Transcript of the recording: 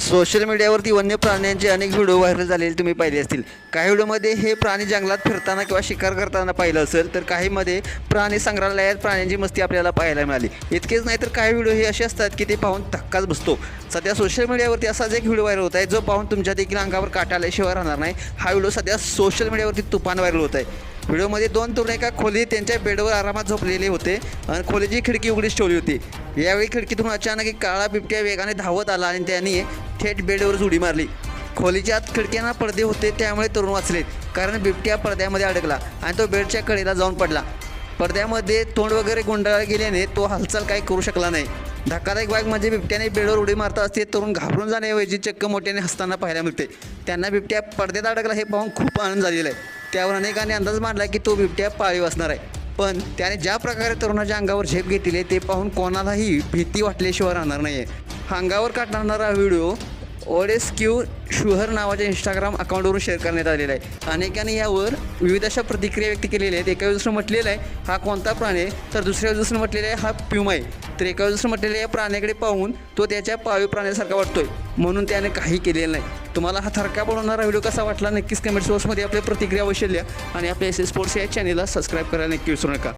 Social मीडियावरती वन्य प्राण्यांचे अनेक व्हिडिओ व्हायरल झालेले तुम्ही पाहिले असतील. काही व्हिडिओमध्ये हे प्राणी जंगलात फिरताना किंवा शिकार करताना पाहिलं असेल तर काहीमध्ये प्राणी संग्रहालयात प्राण्यांची मस्ती आपल्याला पाहायला मिळाली. इतकेच नाही तर काही व्हिडिओ हे असे असतात की ते पाहून धक्काच बसतो. सध्या सोशल मीडियावरती असाच एक व्हिडिओ व्हायरल होत आहे जो पाहून तुमच्या देखील अंगावर काटा आल्याशिवाय राहणार नाही. हा व्हिडिओ सध्या सोशल मीडियावरती तुफान व्हायरल होत आहे. व्हिडिओमध्ये दोन तरुण एका खोलीत त्यांच्या बेडवर आरामात झोपलेले होते आणि खोलीची खिडकी उघडीच ठेवली होती. यावेळी खिडकीतून अचानक एक काळा बिबट्या वेगाने धावत आला आणि त्यांनी थेट बेडवरच उडी मारली. खोलीच्या आत खिडक्यांना पडदे होते त्यामुळे तरुण वाचले कारण बिबट्या पडद्यामध्ये अडकला आणि तो बेडच्या कडेला जाऊन पडला. पडद्यामध्ये तोंड वगैरे गुंडाळा गेल्याने तो हालचाल काही करू शकला नाही. धक्कादायक बाग म्हणजे बिबट्याने बेडवर उडी मारता असते तरुण घाबरून जाण्याऐवजी चक्क मोठ्याने हसताना पाहायला मिळते. त्यांना बिबट्या पडद्यात अडकला हे पाहून खूप आनंद झालेला आहे. त्यावर अनेकांनी अंदाज मांडला की तो बिबट्या पाळीव असणार आहे. पण त्याने ज्या प्रकारे तरुणाच्या अंगावर झेप घेतली आहे ते पाहून कोणालाही भीती वाटल्याशिवाय राहणार नाही आहे अंगावर काढणारा व्हिडिओ ओडेस क्यू शुहर नावाच्या इंस्टाग्राम अकाउंटवरून शेअर करण्यात आलेला आहे. अनेकांनी यावर विविध अशा प्रतिक्रिया व्यक्त केलेल्या आहेत. एका दुसरं म्हटलेलं आहे हा कोणता प्राणी आहे? तर दुसऱ्या दुसरं म्हटलेलं आहे हा प्युमा आहे. तर एका दुसरं म्हटलेल्या या प्राण्याकडे पाहून तो त्याच्या पाळीव प्राण्यासारखा वाटतोय. म्हणून त्याने काही केलेलं नाही. तुम्हाला हा थरका बनवणारा व्हिडिओ कसा वाटला? नक्कीच कमेंट बॉक्समध्ये आपल्या प्रतिक्रिया अवश्य आणि आपल्या एस एस स्पोर्ट्स या चॅनेलला सबस्क्राईब करायला नक्की विसरू नका.